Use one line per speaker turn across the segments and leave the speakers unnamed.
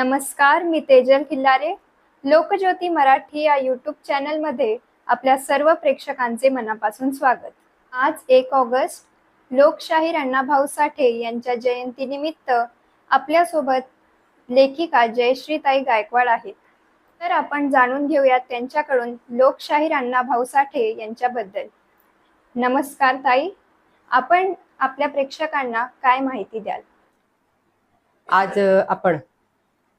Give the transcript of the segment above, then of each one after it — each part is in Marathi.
नमस्कार मी तेजल खिल्लारे. लोकज्योती मराठी या यूट्यूब चॅनलमध्ये आपल्या सर्व प्रेक्षकांचे मनापासून स्वागत. आज एक ऑगस्ट लोकशाहीर अण्णाभाऊ साठे यांच्या जयंतीनिमित्त आपल्यासोबत लेखिका जयश्रीताई गायकवाड आहेत. तर आपण जाणून घेऊयात त्यांच्याकडून लोकशाहीर अण्णाभाऊ साठे यांच्याबद्दल. नमस्कार ताई. आपण आपल्या प्रेक्षकांना काय माहिती द्याल?
आज आपण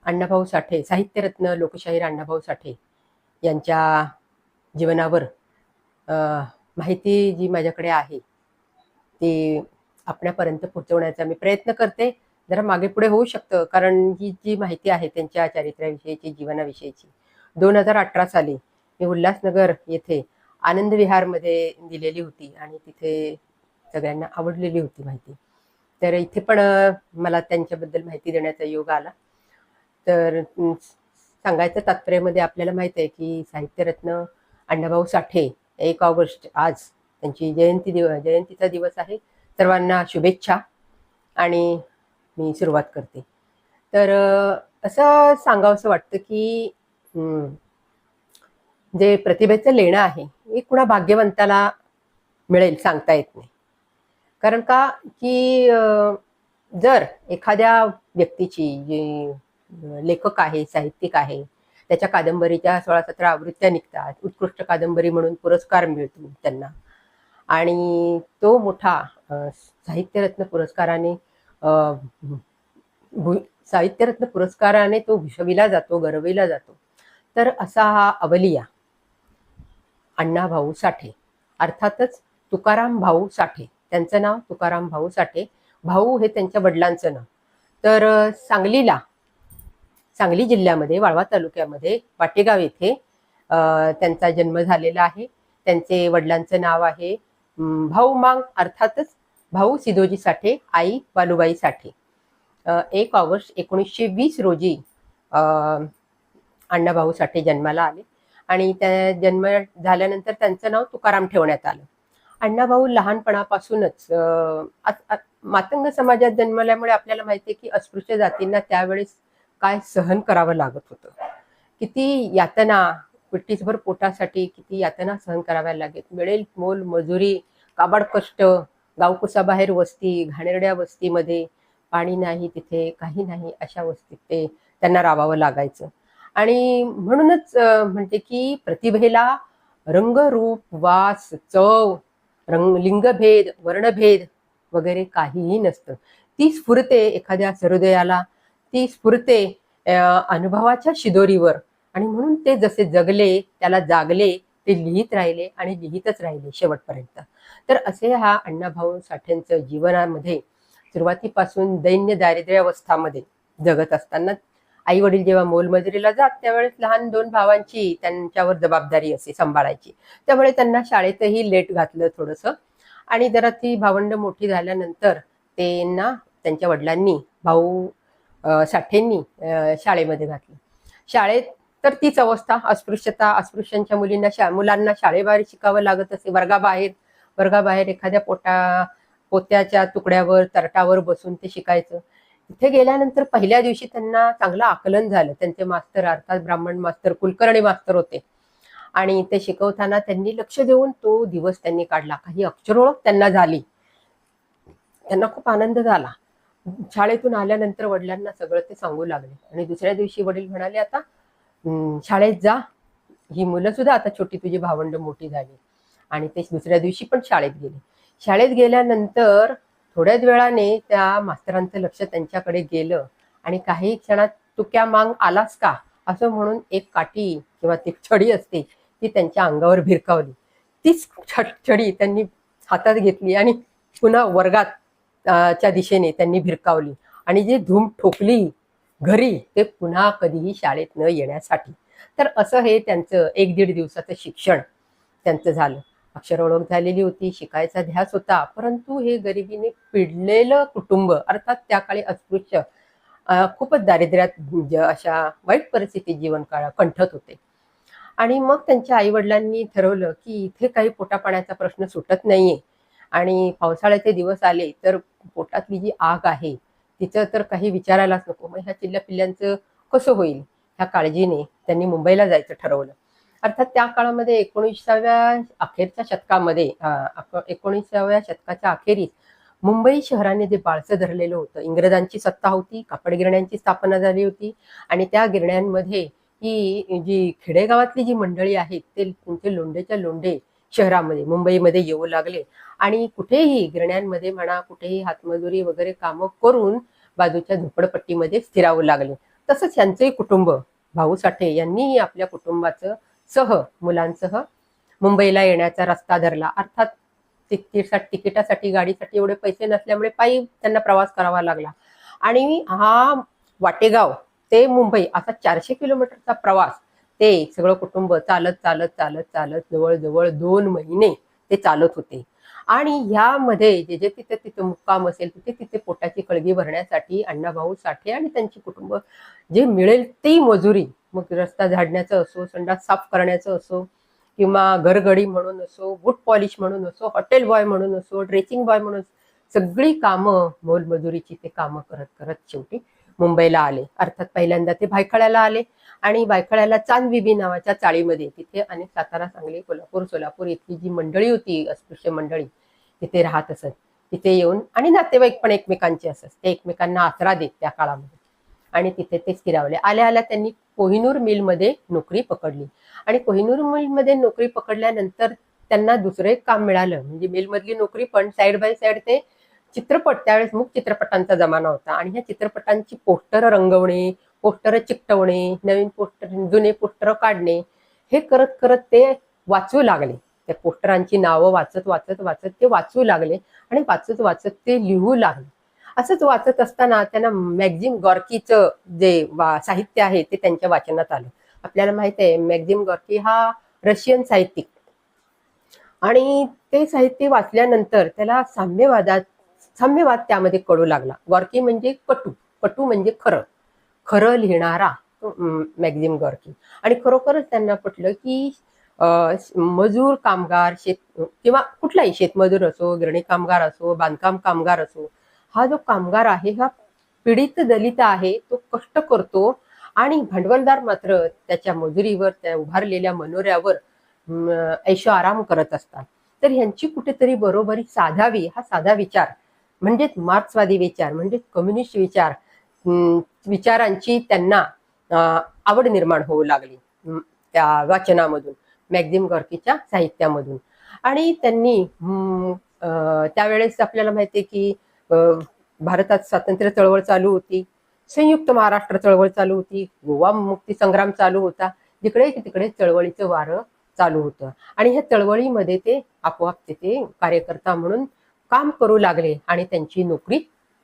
अण्णाभाऊ साठे साहित्यरत्न लोकशाहीर अण्णाभाऊ साठे यांच्या जीवनावर माहिती जी माझ्याकडे आहे ती आपल्यापर्यंत पोहोचवण्याचा मी प्रयत्न करते. जरा मागे पुढे होऊ शकतं कारण ही जी माहिती आहे त्यांच्या चारित्र्याविषयीची जीवनाविषयीची. दोन हजार अठरा साली मी उल्हासनगर येथे आनंद विहारमध्ये दिलेली होती आणि तिथे सगळ्यांना आवडलेली होती माहिती. तर इथे पण मला त्यांच्याबद्दल माहिती देण्याचा योग आला. तर सांगायचं तात्पर्यामध्ये आपल्याला माहीत आहे की साहित्यरत्न अण्णाभाऊ साठे एक ऑगस्ट आज त्यांची जयंती दिव जयंतीचा दिवस आहे. सर्वांना शुभेच्छा आणि मी सुरुवात करते. तर असं सांगावंसं वाटतं की जे प्रतिभेचं लेणं आहे हे कुणा भाग्यवंताला मिळेल सांगता येत नाही. कारण का की जर एखाद्या व्यक्तीची जी लेखक आहे साहित्यिक आहे. त्याच्या कादंबरीच्या सोळा सतरा आवृत्त्या निघतात. उत्कृष्ट कादंबरी म्हणून पुरस्कार मिळतो त्यांना. आणि तो मोठा साहित्यरत्न पुरस्काराने साहित्यरत्न पुरस्काराने तो भूषविला जातो गरविला जातो. तर असा हा अवलिया अण्णाभाऊ साठे. अर्थातच तुकाराम भाऊ साठे. त्यांचं नाव तुकाराम भाऊ साठे. भाऊ हे त्यांच्या वडिलांचं नाव. तर सांगलीला सांगली जिल्ह्यामध्ये वाळवा तालुक्यामध्ये वाटेगाव येथे त्यांचा जन्म झालेला आहे. त्यांचे वडिलांचं नाव आहे भाऊ मांग अर्थातच भाऊ सिधोजी साठे आई बालुबाई साठे. एक ऑगस्ट एकोणीसशे वीस रोजी अण्णाभाऊ साठे जन्माला आले आणि त्या जन्म झाल्यानंतर त्यांचं नाव तुकाराम ठेवण्यात आलं. अण्णाभाऊ लहानपणापासूनच मातंग समाजात जन्मल्यामुळे आपल्याला माहिती आहे की अस्पृश्य जातींना त्यावेळेस काय सहन करावं लागत होतं? किती यातना पिट्टीसभर पोटासाठी किती यातना सहन कराव्या लागेल मिळेल मोल मजुरी काबाड कष्ट गावकुसाबाहेर वस्ती घाणेरड्या वस्तीमध्ये पाणी नाही तिथे काही नाही अशा वस्तीत ते त्यांना राबावं लागायचं. आणि म्हणूनच म्हणते की प्रतिभेला रंगरूप वास चव रंग लिंगभेद वर्णभेद वगैरे काहीही नसतं. ती स्फुरते एखाद्या सहृदयाला ती स्फुरते अनुभवाच्या शिदोरीवर. आणि म्हणून ते जसे जगले त्याला जागले ते लिहित राहिले आणि लिहितच राहिले शेवटपर्यंत. तर असे हा अण्णाभाऊ साठेंचं जीवनामध्ये सुरुवातीपासून दैन्य दारिद्र्यावस्थामध्ये जगत असताना आई वडील जेव्हा मोलमजुरीला जात त्यावेळेस लहान दोन भावांची त्यांच्यावर जबाबदारी असे सांभाळायची. त्यामुळे त्यांना शाळेतही लेट घातलं थोडंसं. आणि जरा ती भावंड मोठी झाल्यानंतर त्यांना त्यांच्या वडिलांनी भाऊ साठेंनी शाळेमध्ये घातली. शाळेत तर तीच अवस्था अस्पृश्यता अस्पृश्यांच्या मुलींना शा मुलांना शाळेबाहेर शिकावं लागत असे. वर्गाबाहेर वर्गाबाहेर एखाद्या पोटा पोत्याच्या तुकड्यावर तरटावर बसून ते शिकायचं. तिथे गेल्यानंतर पहिल्या दिवशी त्यांना चांगलं आकलन झालं. त्यांचे मास्तर अर्थात ब्राह्मण मास्तर कुलकर्णी मास्तर होते. आणि ते शिकवताना त्यांनी लक्ष देऊन तो दिवस त्यांनी काढला. काही अक्षरोळख त्यांना झाली. त्यांना खूप आनंद झाला. शाळेतून आल्यानंतर वडिलांना सगळं ते सांगू लागले. आणि दुसऱ्या दिवशी वडील म्हणाले आता शाळेत जा. ही मुलं सुद्धा आता छोटी तुझी भावंड मोठी झाली. आणि ते दुसऱ्या दिवशी पण शाळेत गेले. शाळेत गेल्यानंतर थोड्याच वेळाने त्या मास्तरांचं लक्ष त्यांच्याकडे गेलं. आणि काही क्षणात तू क्या मांग आलास का? असं म्हणून एक काठी किंवा ती छडी असते ती त्यांच्या अंगावर भिरकावली. तीच छडी त्यांनी हातात घेतली आणि पुन्हा वर्गात च्या दिशेने त्यांनी भिरकावली. आणि जी धूम ठोकली घरी ते पुन्हा कधीही शाळेत न येण्यासाठी. तर असं हे त्यांचं एक दीड दिवसाचं शिक्षण त्यांचं झालं. अक्षर ओळख झालेली होती शिकायचा ध्यास होता परंतु हे गरिबीने पिडलेलं कुटुंब अर्थात त्या काळी अस्पृश्य खूपच दारिद्र्यात म्हणजे अशा वाईट परिस्थितीत जीवन काळ कंठत होते. आणि मग त्यांच्या आई वडिलांनी ठरवलं की इथे काही पोटापाण्याचा प्रश्न सुटत नाहीये. आणि पावसाळ्याचे दिवस आले तर पोटातली जी आग आहे तिचं तर काही विचारायलाच नको. मग ह्या चिल्ल्या पिल्ल्यांचं कसं होईल? ह्या काळजीने त्यांनी मुंबईला जायचं ठरवलं. अर्थात त्या काळामध्ये एकोणीसाव्या अखेरच्या शतकामध्ये एकोणीसाव्या शतकाच्या अखेरीस मुंबई शहराने जे बाळसं धरलेलं होतं इंग्रजांची सत्ता होती कापड गिरण्यांची स्थापना झाली होती आणि त्या गिरण्यांमध्ये ही जी खेडेगावातली जी मंडळी आहेत ते तुमचे लोंढेच्या लोंढे शहरामध्ये मुंबईमध्ये येऊ लागले. आणि कुठेही गिरण्यांमध्ये म्हणा कुठेही हातमजुरी वगैरे कामं करून बाजूच्या झोपडपट्टीमध्ये स्थिरावू लागले. तसंच यांचंही कुटुंब भाऊ साठे यांनीही आपल्या कुटुंबाचं सह मुलांसह मुंबईला येण्याचा रस्ता धरला. अर्थात तिकीटसाठी तिकिटासाठी गाडीसाठी एवढे पैसे नसल्यामुळे पायी त्यांना प्रवास करावा लागला. आणि हा वाटेगाव ते मुंबई असा चारशे किलोमीटरचा प्रवास ते सगळं कुटुंब चालत चालत चालत चालत जवळजवळ दोन महिने ते चालत होते. आणि ह्यामध्ये जे जे तिथे तिथे मुक्काम असेल तिथे तिथे पोटाची कळगी भरण्यासाठी अण्णाभाऊ साठे आणि त्यांची कुटुंब जे मिळेल ती मजुरी मग रस्ता झाडण्याचं असो संडास साफ करण्याचं असो किंवा घरगडी म्हणून असो बूट पॉलिश म्हणून असो हॉटेल बॉय म्हणून असो ड्रेसिंग बॉय म्हणून असो, सगळी कामं मोलमजुरीची ते कामं करत करत शेवटी मुंबईला आले. अर्थात पहिल्यांदा ते भायखळ्याला आले आणि भायखळ्याला चांदबिबी नावाच्या चाळीमध्ये तिथे अनेक सातारा सांगली कोल्हापूर सोलापूर इथली जी मंडळी होती अस्पृश्य मंडळी तिथे राहत असत. तिथे येऊन आणि नातेवाईक पण एकमेकांचे असत. ते एकमेकांना आसरा देत त्या काळामध्ये. आणि तिथे ते स्थिरावले. आल्या आल्या त्यांनी कोहिनूर मिलमध्ये नोकरी पकडली. आणि कोहिनूर मिलमध्ये नोकरी पकडल्यानंतर त्यांना दुसरं एक काम मिळालं. म्हणजे मिलमधली नोकरी पण साईड बाय साईड ते चित्रपट त्यावेळेस मुख चित्रपटांचा जमाना होता. आणि ह्या चित्रपटांची पोस्टर रंगवणे पोस्टर चिकटवणे नवीन पोस्टर जुने पोस्टर काढणे हे करत करत ते वाचू लागले. त्या पोस्टरांची नावं वाचत वाचत वाचत ते वाचू लागले आणि वाचत वाचत ते लिहू लागले. असंच वाचत असताना त्यांना मॅक्झिम गॉर्कीचं जे वा साहित्य आहे ते त्यांच्या वाचनात आलं. आपल्याला माहीत आहे मॅक्झिम गॉर्की हा रशियन साहित्यिक. आणि ते साहित्य वाचल्यानंतर त्याला साम्यवादात साम्यवाद त्यामध्ये कळू लागला. गॉर्की म्हणजे कटू कटू म्हणजे खरं. खरं लिहिणारा मॅग्झिम गॉर्की. आणि खरोखरच त्यांना पटलं की मजूर कामगार शेत किंवा कुठलाही शेतमजूर असो गिरणी कामगार असो बांधकाम कामगार असो हा जो कामगार आहे हा पीडित दलित आहे तो कष्ट करतो आणि भांडवलदार मात्र त्याच्या मजुरीवर त्या उभारलेल्या मनोऱ्यावर अं, ऐशो आराम करत असतात. तर ह्यांची कुठेतरी बरोबरी साधावी हा साधा विचार. म्हणजेच मार्क्सवादी विचार म्हणजेच कम्युनिस्ट विचार विचारांची त्यांना आवड निर्माण होऊ लागली त्या वाचनामधून मॅग्झिम गॉर्कीच्या साहित्यामधून. आणि त्यांनी त्यावेळेस आपल्याला माहिती आहे की भारतात स्वातंत्र्य चळवळ चालू होती संयुक्त महाराष्ट्र चळवळ चालू होती गोवा मुक्ती संग्राम चालू होता जिकडे तिकडे चळवळीचं वारं चालू होतं. आणि ह्या चळवळीमध्ये ते आपोआप तिथे कार्यकर्ता म्हणून काम करू लागले आणि त्यांची नोकरी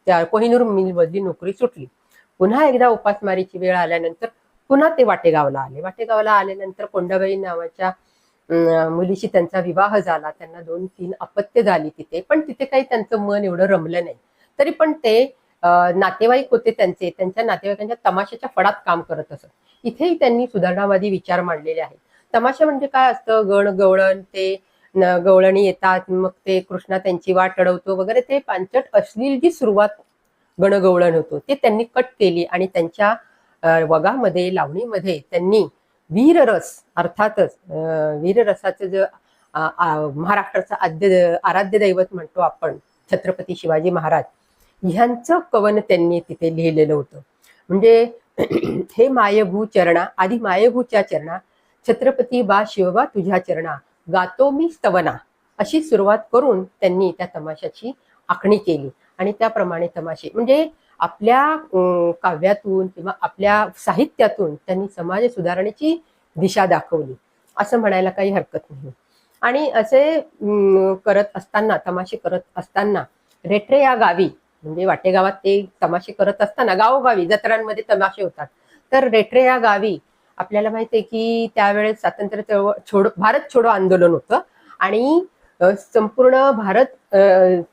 त्या कोहिनूर मिलमधली नोकरी सुटली. पुन्हा एकदा उपासमारीची वेळ आल्यानंतर पुन्हा ते वाटेगावला आले. वाटेगावला आल्यानंतर कोंडाबाई नावाच्या मुलीशी त्यांचा विवाह झाला. त्यांना दोन तीन अपत्य झाली तिथे. पण तिथे काही त्यांचं मन एवढं रमलं नाही. तरी पण ते नातेवाईक होते त्यांचे. त्यांच्या नातेवाईकांच्या तमाशाच्या फडात काम करत असत. इथेही त्यांनी सुधारणावादी विचार मांडलेले आहेत. तमाशा म्हणजे काय असतं? गण गवळण ते गवळणी येतात मग ते कृष्णा त्यांची वाट अडवतो वगैरे ते पांचट अश्लील जी सुरुवात गणगवळण होतो ते त्यांनी कट केली आणि त्यांच्या वगामध्ये लावणीमध्ये त्यांनी वीररस अर्थातच वीररसाचं जे महाराष्ट्राचं आद्य आराध्य दैवत म्हणतो आपण छत्रपती शिवाजी महाराज ह्यांचं कवन त्यांनी तिथे लिहिलेलं होतं. म्हणजे हे मायभू चरणा आधी मायभूच्या चरणा छत्रपती बा शिवबा तुझ्या चरणा गातो मी स्तवना अशी सुरुवात करून त्यांनी त्या तमाशाची आखणी केली. आणि त्याप्रमाणे तमाशे म्हणजे आपल्या काव्यातून किंवा आपल्या साहित्यातून त्यांनी समाज सुधारणेची दिशा दाखवली. असं म्हणायला काही हरकत नाही. आणि असे अं, करत असताना तमाशे करत असताना रेट्रे या गावी म्हणजे वाटेगावात ते तमाशे करत असताना गावोगावी जत्रांमध्ये तमाशे होतात. तर रेट्रे या गावी आपल्याला माहीत आहे की त्यावेळेस स्वातंत्र्य चळवळ छोडो भारत छोडो आंदोलन होतं आणि संपूर्ण भारत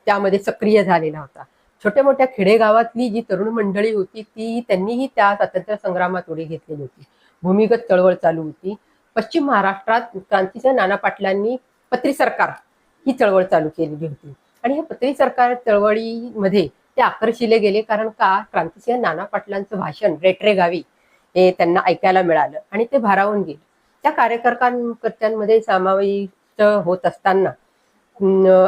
त्यामध्ये सक्रिय झालेला होता. छोट्या मोठ्या खेडेगावातली जी तरुण मंडळी होती ती त्यांनीही त्या स्वातंत्र्य संग्रामात उडी घेतलेली होती. भूमिगत चळवळ चालू होती. पश्चिम महाराष्ट्रात क्रांतीच्या नाना पाटलांनी पत्री सरकार ही चळवळ चालू केलेली होती. आणि ह्या पत्री सरकार चळवळीमध्ये ते आकर्षिले गेले कारण का? क्रांतीच्या नाना पाटलांचं भाषण रेटरे गावी हे त्यांना ऐकायला मिळालं आणि ते भारावून गेले. त्या कार्यकर्त्यांमध्ये समाविष्ट होत असताना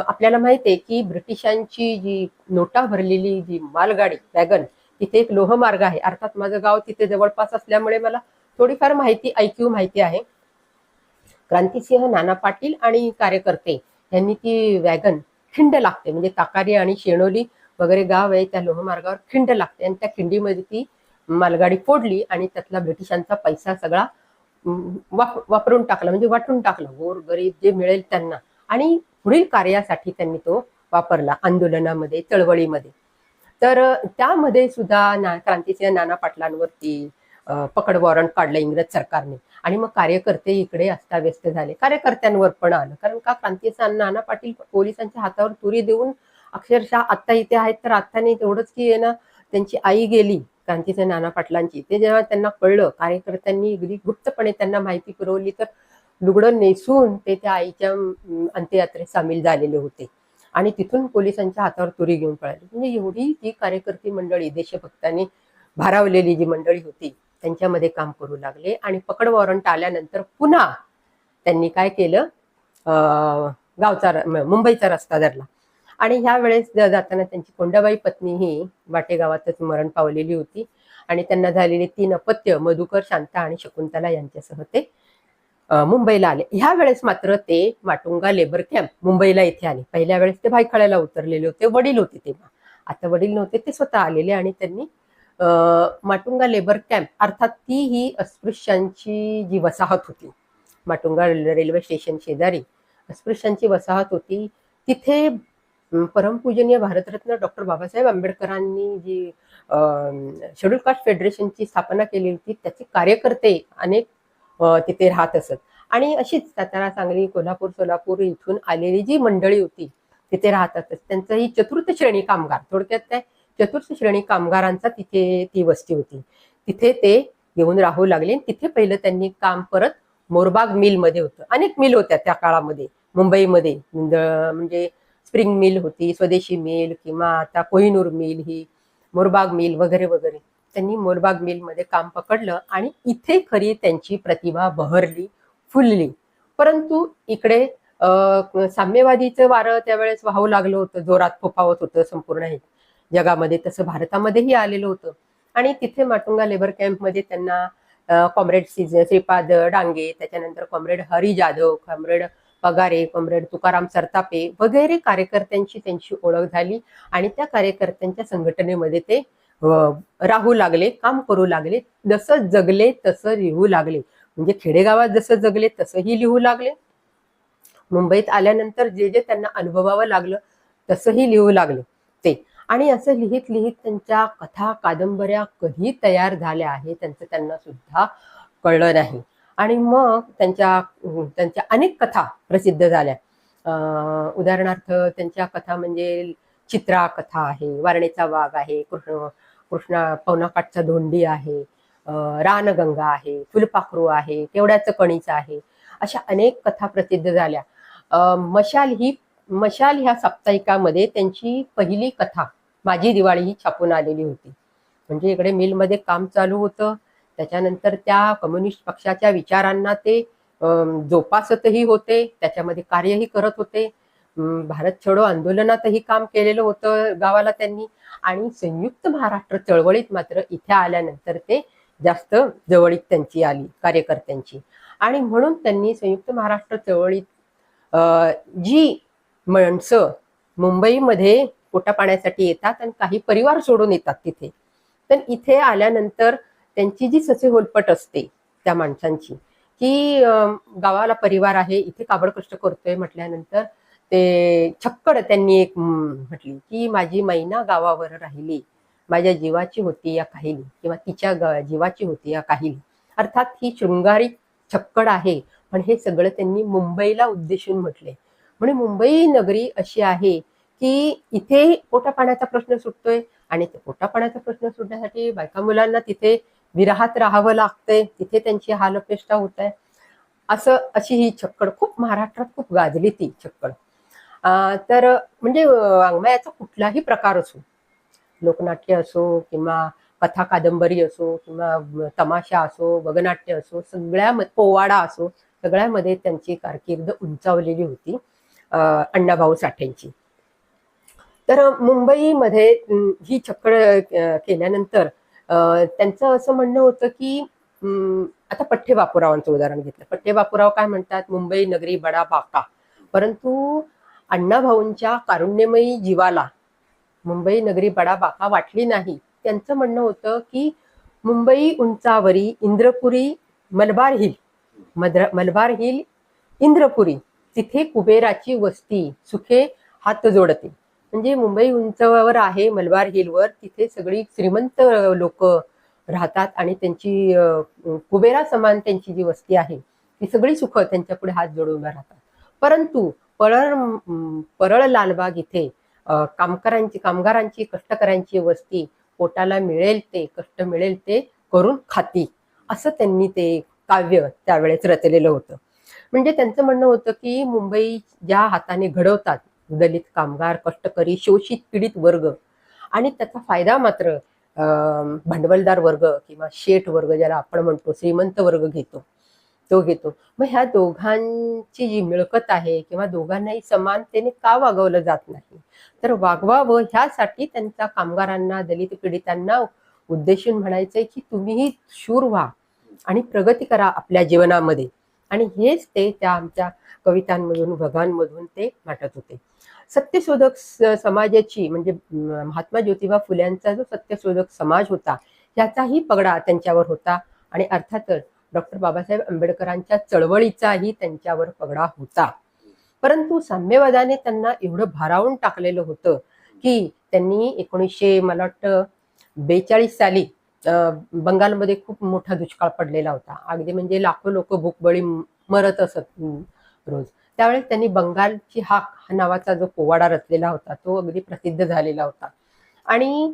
आपल्याला माहिती आहे की ब्रिटिशांची जी नोटा भरलेली जी मालगाडी वॅगन तिथे एक लोहमार्ग आहे. अर्थात माझं गाव तिथे जवळपास असल्यामुळे मला थोडीफार माहिती ऐकू माहिती आहे. क्रांतिसिंह नाना पाटील आणि कार्यकर्ते यांनी ती वॅगन खिंड लागते. म्हणजे ताकारी आणि शेणोली वगैरे गाव आहे त्या लोहमार्गावर खिंड लागते आणि त्या खिंडीमध्ये ती मालगाडी फोडली आणि त्यातला ब्रिटिशांचा पैसा सगळा वाप वापरून टाकला म्हणजे वाटून टाकला. गोर गरीब जे मिळेल त्यांना. आणि पुढील कार्यासाठी त्यांनी तो वापरला आंदोलनामध्ये चळवळीमध्ये. तर त्यामध्ये सुद्धा ना क्रांतीसिंह नाना पाटलांवरती पकड वॉरंट काढलं इंग्रज सरकारने. आणि मग कार्यकर्ते इकडे अस्ताव्यस्त झाले. कार्यकर्त्यांवर पण आलं. कारण का क्रांतीसिंह नाना पाटील पोलिसांच्या हातावर तुरी देऊन अक्षरशः आत्ता इथे आहेत तर आत्ताने तेवढंच की आहे ना त्यांची आई गेली क्रांतीचे नाना पाटलांची. ते जेव्हा त्यांना कळलं कार्यकर्त्यांनी अगदी गुप्तपणे त्यांना माहिती पुरवली तर लुगडं नेसून ते त्या आईच्या अंत्ययात्रेत सामील झालेले होते. आणि तिथून पोलिसांच्या हातावर तुरी घेऊन पळाली. म्हणजे एवढी ती कार्यकर्ती मंडळी देशभक्तांनी भारावलेली जी मंडळी होती त्यांच्यामध्ये काम करू लागले. आणि पकड वॉरंट आल्यानंतर पुन्हा त्यांनी काय केलं? अं, गावचा र- मुंबईचा रस्ता धरला. आणि ह्या वेळेस जाताना त्यांची कोंडाबाई पत्नी ही वाटेगावातच मरण पावलेली होती. आणि त्यांना झालेली तीन अपत्य मधुकर शांता आणि शकुंतला यांच्यासह ते मुंबईला आले. ह्या वेळेस मात्र ते माटुंगा लेबर कॅम्प मुंबईला इथे आले. पहिल्या वेळेस ते भायखळ्याला उतरलेले होते वडील होते तेव्हा. आता वडील नव्हते ते स्वतः आलेले आणि त्यांनी माटुंगा लेबर कॅम्प अर्थात ती ही अस्पृश्यांची जी वसाहत होती माटुंगा रेल्वे स्टेशन शेजारी अस्पृश्यांची वसाहत होती तिथे परमपूजनीय भारतरत्न डॉक्टर बाबासाहेब आंबेडकरांनी जी शेड्यूल कास्ट फेडरेशनची स्थापना केली होती त्याचे कार्यकर्ते अनेक तिथे राहत असत. आणि अशीच सातारा सांगली कोल्हापूर सोलापूर इथून आलेली जी मंडळी होती तिथे राहतात त्यांचं ही चतुर्थ श्रेणी कामगार थोडक्यात त्या चतुर्थ श्रेणी कामगारांचा तिथे ती वस्ती होती. तिथे ते येऊन राहू लागले तिथे पहिलं त्यांनी काम परत मोरबाग मिलमध्ये होतं. अनेक मिल होत्या त्या काळामध्ये मुंबईमध्ये म्हणजे स्प्रिंग मिल होती स्वदेशी मिल किंवा आता कोहिनूर मिल ही मोरबाग मिल वगैरे वगैरे. त्यांनी मोरबाग मिलमध्ये काम पकडलं आणि इथे खरी त्यांची प्रतिभा बहरली फुलली. परंतु इकडे साम्यवादीचं वारं त्यावेळेस वाहू लागलं होतं जोरात फोफावत होतं संपूर्ण हे जगामध्ये. तसं भारतामध्येही आलेलं होतं. आणि तिथे माटुंगा लेबर कॅम्पमध्ये त्यांना कॉम्रेड श्रीपाद डांगे त्याच्यानंतर comrade Hari Jadhav comrade Pagare comrade Tukaram Sartape वगैरे कार्यकर्त्यांची त्यांची ओळख झाली आणि त्या कार्यकर्त्यांच्या संघटनेमध्ये ते राहू लागले काम करू लागले जसं जगले तसं लिहू लागले. म्हणजे खेडेगावात जसं जगले तसंही लिहू लागले. मुंबईत आल्यानंतर जे जे त्यांना अनुभवावं लागलं तसंही लिहू लागले ते. आणि असं लिहित लिहित त्यांच्या कथा कादंबऱ्या कधी तयार झाल्या आहे त्यांचं त्यांना सुद्धा कळलं नाही. आणि मग त्यांच्या त्यांच्या अनेक कथा प्रसिद्ध झाल्या. उदाहरणार्थ त्यांच्या कथा म्हणजे चित्रा कथा आहे वारणेचा वाघ आहे कृष्ण कृष्णा पवनाकाठचा धोंडी आहे रानगंगा आहे फुलपाखरू आहे केवड्याचं कणीचं आहे अशा अनेक कथा प्रसिद्ध झाल्या. मशाल ही मशाल ह्या साप्ताहिकामध्ये त्यांची पहिली कथा माझी दिवाळी ही छापून आलेली होती. म्हणजे इकडे मिलमध्ये काम चालू होतं त्याच्यानंतर त्या कम्युनिस्ट पक्षाच्या विचारांना ते अं, जोपासतही होते त्याच्यामध्ये कार्यही करत होते. भारत छोडो आंदोलनातही काम केलेलं होतं गावाला त्यांनी. आणि संयुक्त महाराष्ट्र चळवळीत मात्र इथे आल्यानंतर ते जास्त जवळीक त्यांची आली कार्यकर्त्यांची. आणि म्हणून त्यांनी संयुक्त महाराष्ट्र चळवळीत अं, जी माणसं मुंबईमध्ये पोटा पाण्यासाठी येतात आणि काही परिवार सोडून येतात तिथे. तर इथे आल्यानंतर त्यांची जी ससे होलपट असते त्या माणसांची की गावाला परिवार आहे इथे काबड कष्ट करतोय म्हटल्यानंतर ते छक्कड त्यांनी एक म्हटली की माझी मैना गावावर राहिली माझ्या जीवाची होती या काहिली किंवा तिच्या जीवाची होती या काहिली. अर्थात ही शृंगारी छक्कड आहे पण हे सगळं त्यांनी मुंबईला उद्देशून म्हटले. म्हणजे मुंबई नगरी अशी आहे की इथे पोटापाण्याचा प्रश्न सुटतोय आणि ते पोटापाण्याचा प्रश्न सुटण्यासाठी बायका मुलांना तिथे विराहात राहावं लागतंय तिथे त्यांची हालअपेष्टा होत आहे असं अशी ही छक्कड खूप महाराष्ट्रात खूप गाजली ती छक्कड तर म्हणजे वाङ्मयाचा कुठलाही प्रकार असो लोकनाट्य असो किंवा कथा कादंबरी असो किंवा तमाशा असो वगनाट्य असो सगळ्या पोवाडा असो सगळ्यामध्ये त्यांची कारकीर्द उंचावलेली होती अण्णाभाऊ साठेंची. तर मुंबईमध्ये ही छक्कड केल्यानंतर त्यांचं असं म्हणणं होतं की आता पठ्ठे बापूरावांचं उदाहरण घेतलं. पठ्ठे बापूराव काय म्हणतात? मुंबई नगरी बडा बाका. परंतु अण्णाभाऊंच्या कारुण्यमयी जीवाला मुंबई नगरी बडा बाका वाटली नाही. त्यांचं म्हणणं होतं की मुंबई उंचावरी इंद्रपुरी मलबार हिल मद्र मलबार हिल इंद्रपुरी तिथे कुबेराची वस्ती सुखे हात जोडते म्हणजे मुंबई उंचावर आहे मलबार हिलवर. तिथे सगळी श्रीमंत लोक राहतात आणि त्यांची कुबेरा समान त्यांची जी वस्ती आहे ती सगळी सुख त्यांच्या पुढे हात जोडून उभ्या राहतात. परंतु परळ परळ लालबाग इथे कामगारांची कामगारांची कष्टकऱ्यांची वस्ती पोटाला मिळेल ते कष्ट मिळेल ते करून खाती. असं त्यांनी ते काव्य त्यावेळेस रचलेलं होतं. म्हणजे त्यांचं म्हणणं होतं की मुंबई ज्या हाताने घडवतात दलित कामगार कष्टकरी शोषित पीडित वर्ग आणि त्याचा फायदा मात्र अं, भांडवलदार वर्ग किंवा शेठ वर्ग ज्याला आपण म्हणतो श्रीमंत वर्ग घेतो तो घेतो. मग ह्या दोघांची जी मिळकत आहे किंवा दोघांनाही समानतेने का वागवलं जात नाही? तर वागवावं ह्यासाठी त्यांच्या कामगारांना दलित पीडितांना उद्देशून म्हणायचंय की तुम्हीही शूर व्हा आणि प्रगती करा आपल्या जीवनामध्ये. आणि हेच ते त्या आमच्या कवितांमधून भगांमधून ते मांडत होते. सत्यशोधक समाजाची म्हणजे महात्मा ज्योतिबा फुल्यांचा जो सत्यशोधक समाज होता याचाही पगडा त्यांच्यावर होता आणि अर्थातच डॉक्टर बाबासाहेब आंबेडकरांच्या चळवळीचाही त्यांच्यावर पगडा होता. परंतु साम्यवादाने त्यांना एवढं भारावून टाकलेलं होतं की त्यांनी एकोणीसशे मला वाटतं बेचाळीस साली बंगालमध्ये खूप मोठा दुष्काळ पडलेला होता. अगदी म्हणजे लाखो लोक भूकबळी मरत असत रोज. त्यावेळेस त्यांनी बंगालची हाक हा नावाचा जो पोवाडा रचलेला होता तो अगदी प्रसिद्ध झालेला होता. आणि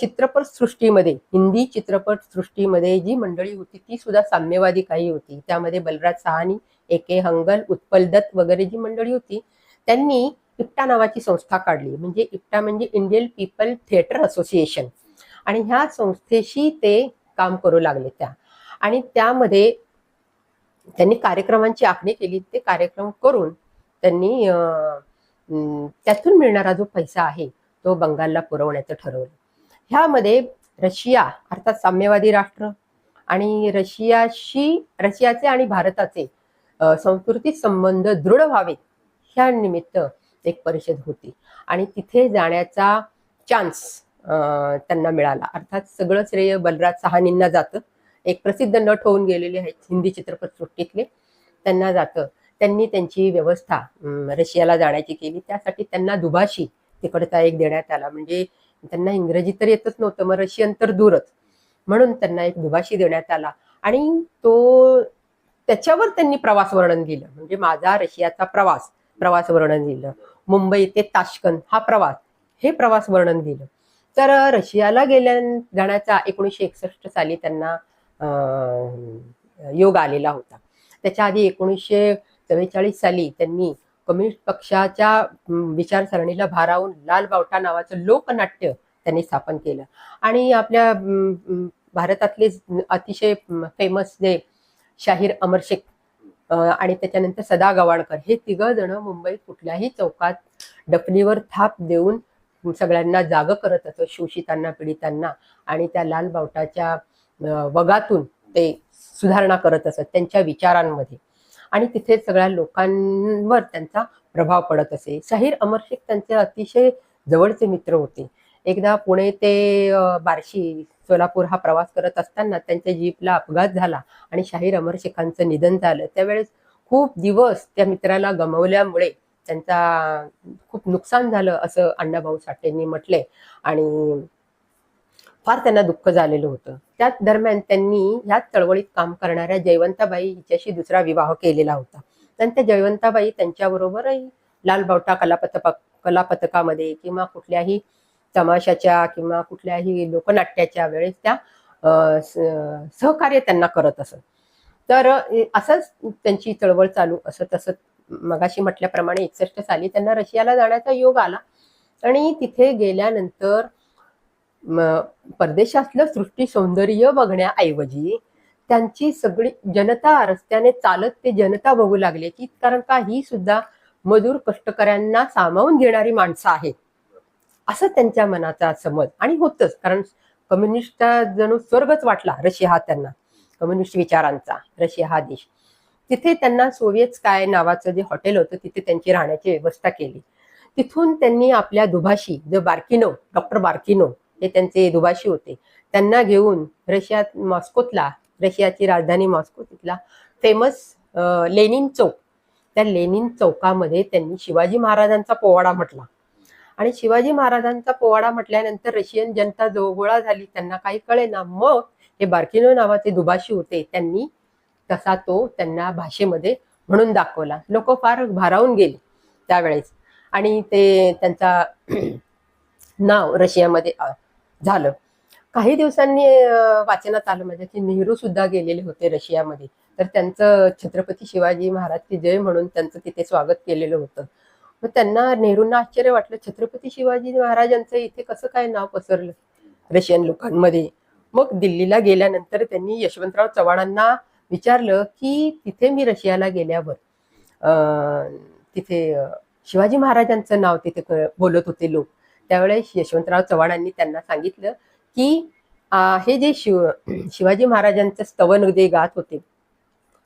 चित्रपट सृष्टीमध्ये हिंदी चित्रपट सृष्टीमध्ये जी मंडळी होती ती सुद्धा साम्यवादी काही होती. त्यामध्ये बलराज सहानी ए के हंगल उत्पल दत्त वगैरे जी मंडळी होती त्यांनी इप्टा नावाची संस्था काढली. म्हणजे इप्टा म्हणजे इंडियन पीपल थिएटर असोसिएशन. आणि ह्या संस्थेशी ते काम करू लागले त्या. आणि त्यामध्ये त्यांनी कार्यक्रमांची आखणी केली. ते कार्यक्रम करून त्यांनी त्यातून मिळणारा जो पैसा आहे तो बंगालला पुरवण्याचं ठरवलं. ह्यामध्ये रशिया अर्थात साम्यवादी राष्ट्र आणि रशियाशी रशियाचे आणि भारताचे अं, सांस्कृतिक संबंध दृढ व्हावेत ह्या निमित्त एक परिषद होती. आणि तिथे जाण्याचा चान्स त्यांना मिळाला. अर्थात सगळं श्रेय बलराज सहानींना जातं. एक प्रसिद्ध नट होऊन गेलेले आहेत हिंदी चित्रपटसृष्टीतले त्यांना जातं. त्यांनी त्यांची व्यवस्था रशियाला जाण्याची केली. त्यासाठी त्यांना दुभाषी तिकडचा एक देण्यात आला. म्हणजे त्यांना इंग्रजी तर येतच नव्हतं मग रशियन तर दूरच. म्हणून त्यांना एक दुभाषी देण्यात आला. आणि तो त्याच्यावर त्यांनी प्रवास वर्णन दिलं म्हणजे माझा रशियाचा प्रवास प्रवास वर्णन दिलं मुंबई ते ताशकंद हा प्रवास हे प्रवास वर्णन दिलं तर रशियाला गेल्या जाण्याचा एकोणीसशे एकसष्ट साली त्यांना योग आलेला होता. त्याच्या आधी एकोणीसशे चव्वेचाळीस साली त्यांनी कम्युनिस्ट पक्षाच्या विचारसरणीला भारावून लाल बावटा नावाचं लोकनाट्य त्यांनी स्थापन केलं. आणि आपल्या भारतातले अतिशय फेमस जे शाहीर अमर शेख आणि त्याच्यानंतर सदा गवाणकर हे तिघ जण मुंबईत कुठल्याही चौकात डफलीवर थाप देऊन सगळ्यांना जाग करत असत शोषितांना पीडितांना आणि त्या लाल बावटाच्या वगातून ते सुधारणा करत असत त्यांच्या विचारांमध्ये. आणि तिथे सगळ्या लोकांवर त्यांचा प्रभाव पडत असे. शाहीर अमर शेख त्यांचे अतिशय जवळचे मित्र होते. एकदा पुणे ते बार्शी सोलापूर हा प्रवास करत असताना त्यांच्या जीपला अपघात झाला आणि शाहीर अमर शेखांचं निधन झालं. त्यावेळेस खूप दिवस त्या मित्राला गमावल्यामुळे त्यांचा खूप नुकसान झालं असं अण्णाभाऊ साठेंनी म्हटले आणि फार त्यांना दुःख झालेलं होतं. त्याच दरम्यान त्यांनी ह्याच चळवळीत काम करणाऱ्या जयवंताबाई हिच्याशी दुसरा विवाह केलेला होता. आणि त्या जयवंताबाई त्यांच्याबरोबरही लालबावटा कलापथक कलापथकामध्ये किंवा कुठल्याही तमाशाच्या किंवा कुठल्याही लोकनाट्याच्या वेळेस त्या सहकार्य त्यांना करत असत. तर असंच त्यांची चळवळ चालू असत असत. मगाशी म्हटल्याप्रमाणे एकसष्ट साली त्यांना रशियाला जाण्याचा योग आला. आणि तिथे गेल्यानंतर परदेशातलं सृष्टी सौंदर्य बघण्याऐवजी त्यांची सगळी जनता रस्त्याने चालत ते जनता बघू लागले. की कारण का? ही सुद्धा मजूर कष्टकऱ्यांना सामावून घेणारी माणसं आहेत. असं त्यांच्या मनाचा समज. आणि होतच कारण कम्युनिस्टचा जणू स्वर्गच वाटला रशिया हा त्यांना. कम्युनिस्ट विचारांचा रशिया हा देश. तिथे त्यांना सोवियत काय नावाचं जे हॉटेल होतं तिथे त्यांची राहण्याची व्यवस्था केली. तिथून त्यांनी आपल्या दुभाषी जो बार्किनो डॉक्टर बार्किनो हे त्यांचे दुभाषी होते त्यांना घेऊन रशियात मॉस्कोतला रशियाची राजधानी मॉस्को तिथला फेमस लेनिन चौक त्या लेनिन चौकामध्ये त्यांनी शिवाजी महाराजांचा पोवाडा म्हटला. आणि शिवाजी महाराजांचा पोवाडा म्हटल्यानंतर रशियन जनता जो गोळा झाली त्यांना काही कळेना. मग हे बार्किनो नावाचे दुभाषी होते त्यांनी तसा तो त्यांना भाषेमध्ये म्हणून दाखवला. लोक फार भारावून गेले त्यावेळेस. आणि ते त्यांचा नाव रशियामध्ये झालं. काही दिवसांनी वाचनात आलं म्हणजे की नेहरू सुद्धा गेलेले होते रशियामध्ये. तर त्यांचं छत्रपती शिवाजी महाराज की जय म्हणून त्यांचं तिथे स्वागत केलेलं होतं. मग त्यांना नेहरूंना आश्चर्य वाटलं छत्रपती शिवाजी महाराजांचं इथे कसं काय नाव पसरलं रशियन लोकांमध्ये? मग दिल्लीला गेल्यानंतर त्यांनी यशवंतराव चव्हाणांना विचारलं की तिथे मी रशियाला गेल्यावर अं, तिथे शिवाजी महाराजांचं नाव तिथे क- बोलत होते लोक. त्यावेळेस यशवंतराव चव्हाणांनी त्यांना सांगितलं की हे जे शिव शिवाजी महाराजांचं स्तवन जे गात होते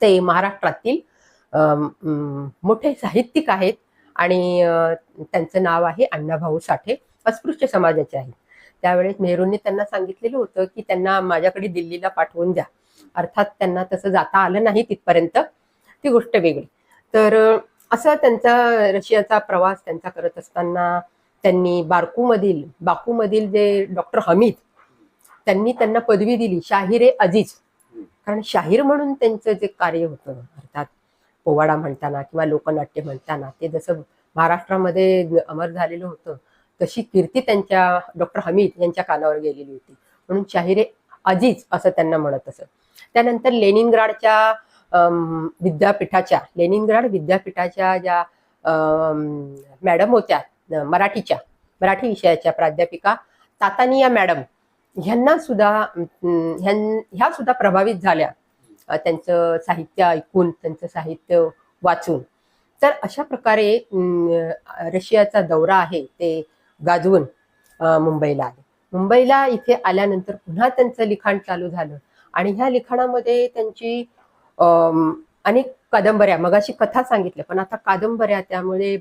ते महाराष्ट्रातील मोठे साहित्यिक आहेत आणि त्यांचं नाव आहे अण्णाभाऊ साठे अस्पृश्य समाजाचे आहेत. त्यावेळेस नेहरूंनी त्यांना सांगितलेलं होतं की त्यांना माझ्याकडे दिल्लीला पाठवून द्या. अर्थात त्यांना तसं जाता आलं नाही तिथपर्यंत ती गोष्ट वेगळी. तर असा त्यांचा रशियाचा प्रवास त्यांचा करत असताना त्यांनी बारकूमधील बाकूमधील जे डॉक्टर हमीद त्यांनी त्यांना पदवी दिली शाहिरे ए अजीज. कारण शाहीर म्हणून त्यांचं जे कार्य होतं अर्थात पोवाडा म्हणताना किंवा लोकनाट्य म्हणताना ते जसं महाराष्ट्रामध्ये अमर झालेलं होतं तशी कीर्ती त्यांच्या डॉक्टर हमीद यांच्या कानावर गेलेली होती. म्हणून शाहिरे अजीज असं त्यांना म्हणत असत. त्यानंतर लेनिनग्राडच्या विद्यापीठाच्या लेनिनग्राड विद्यापीठाच्या ज्या मॅडम होत्या मराठीच्या मराठी विषयाच्या प्राध्यापिका तातानिया मॅडम ह्यांना सुद्धा ह्यां- ह्या सुद्धा प्रभावित झाल्या त्यांचं साहित्य ऐकून त्यांचं साहित्य वाचून. तर अशा प्रकारे रशियाचा दौरा आहे ते गाजवून मुंबईला आले. मुंबईला इथे आल्यानंतर पुन्हा त्यांचं लिखाण चालू झालं. आणि ह्या लिखाणामध्ये त्यांची अनेक कादंबऱ्या मगाशी कथा सांगितल्या पण आता कादंबऱ्या त्यामुळे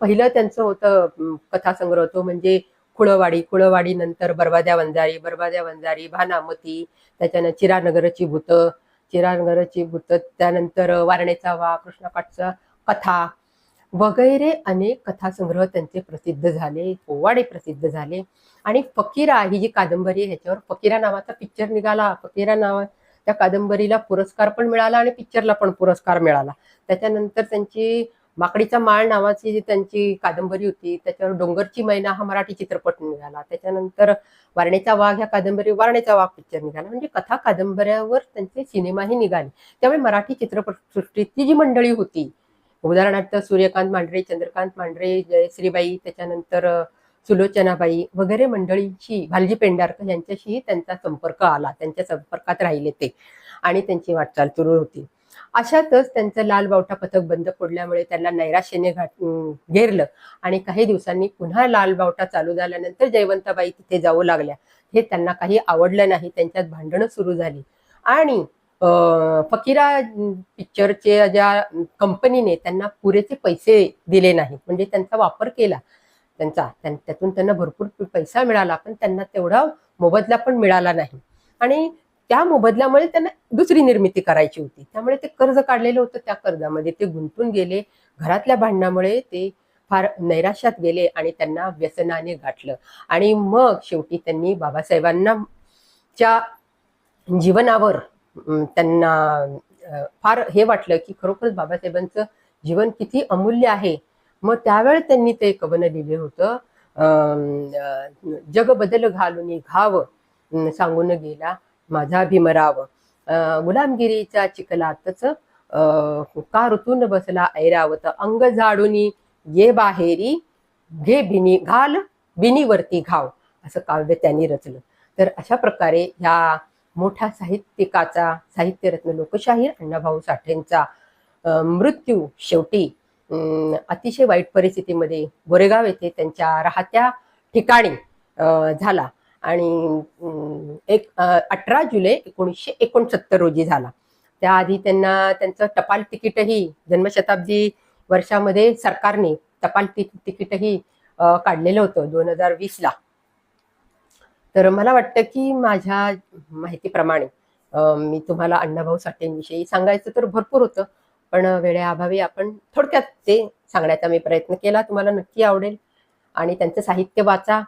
पहिलं त्यांचं होतं कथासंग्रह तो म्हणजे कुळवाडी कुळवाडी नंतर बरबाद्या वंजारी बरबाद्या वंजारी भानामती त्याच्यानं चिरानगरची भूत चिरानगरची भूत त्यानंतर वारणेचा वा कृष्णकाठचा कथा वगैरे अनेक कथासंग्रह त्यांचे प्रसिद्ध झाले पोवाडे प्रसिद्ध झाले. आणि फकीरा ही जी कादंबरी आहे ह्याच्यावर फकीरा नावाचा पिक्चर निघाला. फकीरा नावा त्या कादंबरीला पुरस्कार पण मिळाला आणि पिक्चरला पण पुरस्कार मिळाला. त्याच्यानंतर त्यांची माकडीचा माळ नावाची जी त्यांची कादंबरी होती त्याच्यावर डोंगरची मैना हा मराठी चित्रपट निघाला. त्याच्यानंतर वारणेचा वाघ ह्या कादंबरी वारणेचा वाघ पिक्चर निघाला. म्हणजे कथा कादंबऱ्यावर त्यांचे सिनेमाही निघाले. त्यामुळे मराठी चित्रपटसृष्टीतली जी मंडळी होती उदाहरणार्थ सूर्यकांत मांढरे चंद्रकांत मांढरे जयश्रीबाई त्याच्यानंतर सुलोचनाबाई वगैरे मंडळींशी भालजी पेंडारकर यांच्याशीही त्यांचा संपर्क आला. त्यांच्या संपर्कात राहिले ते आणि त्यांची वाटचाल सुरू होती. अशातच त्यांचं लाल बावटा पथक बंद पडल्यामुळे त्यांना नैराश्याने घाट घेरलं आणि काही दिवसांनी पुन्हा लाल बावटा चालू झाल्यानंतर जयवंताबाई तिथे जाऊ लागल्या. हे त्यांना काही आवडलं नाही. त्यांच्यात भांडणं सुरू झाली. आणि फकीरा पिक्चरच्या पिक्चरचे ज्या कंपनीने त्यांना पुरेसे पैसे दिले नाही म्हणजे त्यांचा वापर केला त्यांचा त्यातून त्यांना भरपूर पैसा मिळाला पण त्यांना तेवढा मोबदला पण मिळाला नाही. आणि त्या मोबदल्यामुळे त्यांना दुसरी निर्मिती करायची होती. त्यामुळे ते कर्ज काढलेलं होतं त्या कर्जामध्ये ते गुंतून गेले. घरातल्या भांडणामुळे ते फार नैराश्यात गेले आणि त्यांना व्यसनाने गाठलं. आणि मग शेवटी त्यांनी बाबासाहेबांना च्या जीवनावर त्यांना फार हे वाटलं की खरोखरच बाबासाहेबांचं जीवन किती अमूल्य आहे. मग त्यावेळेस त्यांनी ते कवन लिहिले होतं. जग बदल घालून घाव सांगून गेला माझा भीमराव. गुलामगिरीच्या चिखलातच का ऋतून बसला ऐरावत अंग झाडून ये बाहेरी घे बिनी घाल बिनीवरती घाव असं काव्य त्यांनी रचलं. तर अशा प्रकारे ह्या मोठा साहित्यिकाचा साहित्यरत्न लोकशाहीर अण्णाभाऊ साठेंचा मृत्यू शेवटी अतिशय वाईट परिस्थितीमध्ये गोरेगाव येथे त्यांच्या राहत्या ठिकाणी झाला. आणि एक अठरा जुलै एकोणीसशे एकोणसत्तर रोजी झाला. त्याआधी त्यांना त्यांचं टपाल तिकीटही जन्मशताब्दी वर्षामध्ये सरकारने टपाल तिकीटही काढलेलं होतं दोन हजार वीसला. तर मला वाटतं की माझ्या माहितीप्रमाणे मी तुम्हाला अण्णाभाऊ साठेंविषयी सांगायचं तर भरपूर होतं. पण वेळेअभावी आपण थोडक्यात ते सांगण्याचा मी प्रयत्न केला. तुम्हाला नक्की आवडेल. आणि त्यांचं साहित्य वाचा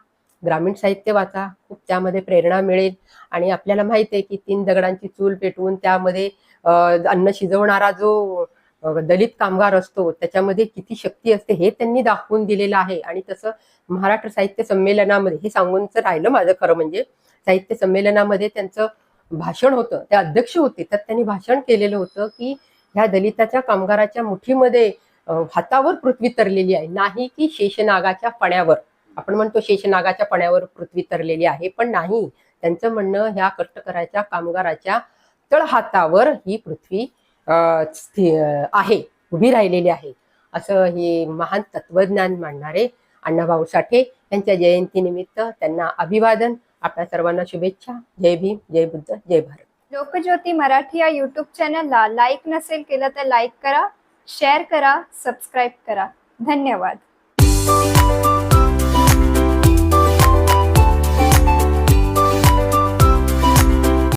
ग्रामीण साहित्य वाचा. खूप त्यामध्ये प्रेरणा मिळेल. आणि आपल्याला माहिती आहे की तीन दगडांची चूल पेटवून त्यामध्ये अन्न शिजवणारा जो दलित कामगार असतो त्याच्यामध्ये किती शक्ती असते हे त्यांनी दाखवून दिलेलं आहे. आणि तसं महाराष्ट्र साहित्य संमेलनामध्ये हे सांगूनच राहिलं माझं खरं म्हणजे साहित्य संमेलनामध्ये त्यांचं भाषण होतं. ते अध्यक्ष होते तर त्यांनी भाषण केलेलं होतं की ह्या दलिताच्या कामगाराच्या मुठीमध्ये हातावर पृथ्वी तरलेली आहे. नाही की शेषनागाच्या पण्यावर आपण म्हणतो शेषनागाच्या पण्यावर पृथ्वी तरलेली आहे पण नाही. त्यांचं म्हणणं ह्या कष्टकऱ्याच्या कामगाराच्या तळहातावर ही पृथ्वी आहे उभी राहिलेली आहे. असं हे महान तत्वज्ञान मांडणारे अण्णाभाऊ साठे यांच्या जयंतीनिमित्त त्यांना अभिवादन. आपल्या सर्वांना शुभेच्छा. जय भीम जय बुद्ध जय भारत.
लोकज्योती मराठी या यूट्यूब चॅनलला लाईक नसेल केलं तर लाईक करा शेअर करा सबस्क्राईब करा. धन्यवाद.